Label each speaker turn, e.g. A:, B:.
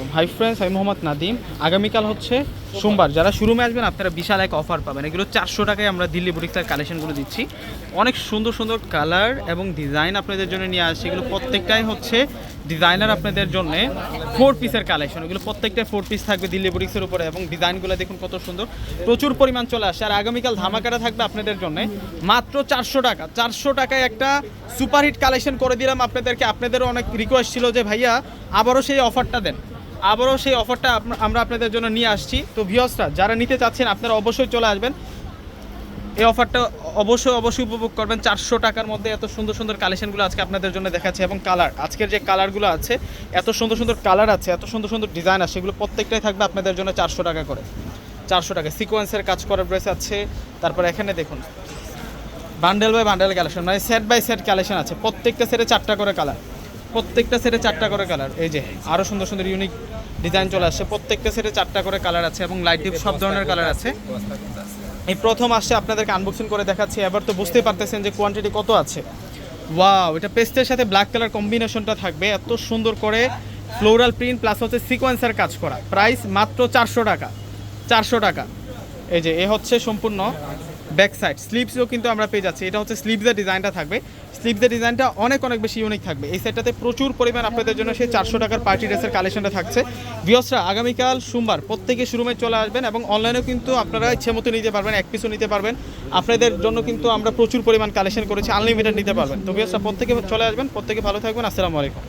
A: আলাইকুম। Hi friends আমি মোহাম্মদ নাদিম। আগামীকাল হচ্ছে সোমবার। যারা শুরু শুরুমে আসবেন, আপনারা বিশাল এক অফার পাবেন। এগুলো চারশো টাকায় আমরা দিল্লি বুটিক্সের কালেকশনগুলো দিচ্ছি। অনেক সুন্দর সুন্দর কালার এবং ডিজাইন আপনাদের জন্য নিয়ে আসছে। এগুলো প্রত্যেকটাই হচ্ছে ডিজাইনার আপনাদের জন্য ফোর পিসের কালেকশন এগুলো প্রত্যেকটাই ফোর পিস থাকবে দিল্লি বুটিক্সের উপরে এবং ডিজাইনগুলো দেখুন কত সুন্দর। প্রচুর পরিমাণ চলে আসে আর আগামীকাল ধামাকাটা থাকবে আপনাদের জন্য মাত্র চারশো টাকা। চারশো টাকায় একটা সুপারহিট কালেকশন করে দিলাম আপনাদেরকে। আপনাদেরও অনেক রিকোয়েস্ট ছিল যে, ভাইয়া, আবারও সেই অফারটা দেন। আবারও সেই অফারটা আমরা আপনাদের জন্য নিয়ে আসছি। তো ভিওসরা যারা নিতে চাচ্ছেন, আপনারা অবশ্যই চলে আসবেন। এই অফারটা অবশ্যই অবশ্যই উপভোগ করবেন। চারশো টাকার মধ্যে এত সুন্দর সুন্দর কালেকশনগুলো আজকে আপনাদের জন্য দেখাচ্ছে এবং কালার। আজকের যে কালারগুলো আছে, এত সুন্দর সুন্দর কালার আছে, এত সুন্দর সুন্দর ডিজাইন আছে সেগুলো প্রত্যেকটাই থাকবে আপনাদের জন্য চারশো টাকা করে। চারশো টাকা। সিকোয়েন্সের কাজ করার ড্রেস আছে। তারপর এখানে দেখুন। বান্ডেল বাই বান্ডেল কালেকশন মানে সেট বাই সেট কালেকশন আছে। প্রত্যেকটা সেটে চারটা করে কালার। প্রত্যেকটা সেটে চারটা করে কালার এই যে আরও সুন্দর সুন্দর ইউনিক ডিজাইন চলে আসছে। প্রত্যেকটা সেটে চারটা করে কালার আছে এবং লাইট ডিপ সব ধরনের কালার আছে। এই প্রথম আসছে আপনাদেরকে আনবক্সিং করে দেখাচ্ছি। এবার তো বুঝতেই পারতেছেন যে কোয়ান্টিটি কত আছে। ওয়াও এটা পেস্টের সাথে ব্ল্যাক কালার কম্বিনেশনটা থাকবে। এত সুন্দর করে ফ্লোরাল প্রিন্ট প্লাস হচ্ছে সিকোয়েন্সার কাজ করা। প্রাইস মাত্র চারশো টাকা। চারশো টাকা। এই যে, এ হচ্ছে সম্পূর্ণ ব্যাক সাইড স্লিপসও কিন্তু আমরা পেয়ে যাচ্ছি। এটা হচ্ছে স্লিপসের ডিজাইনটা থাকবে। স্লিপসের ডিজাইনটা অনেক অনেক বেশি ইউনিক থাকবে। এই সেটটাতে প্রচুর পরিমাণ আপনাদের জন্য সেই চারশো টাকার পার্টি ড্রেসের কালেকশনটা থাকছে। ভিওসরা আগামীকাল সোমবার প্রত্যেকে শুরুমে চলে আসবেন এবং অনলাইনেও কিন্তু আপনারা ইচ্ছে মতো নিতে পারবেন, এক পিসও নিতে পারবেন। আপনাদের জন্য কিন্তু আমরা প্রচুর পরিমাণ কালেকশন করেছি আনলিমিটেড নিতে পারবেন। তো ভিওসরা প্রত্যেকে চলে আসবেন, প্রত্যেকে ভালো থাকবেন। আসসালামু আলাইকুম।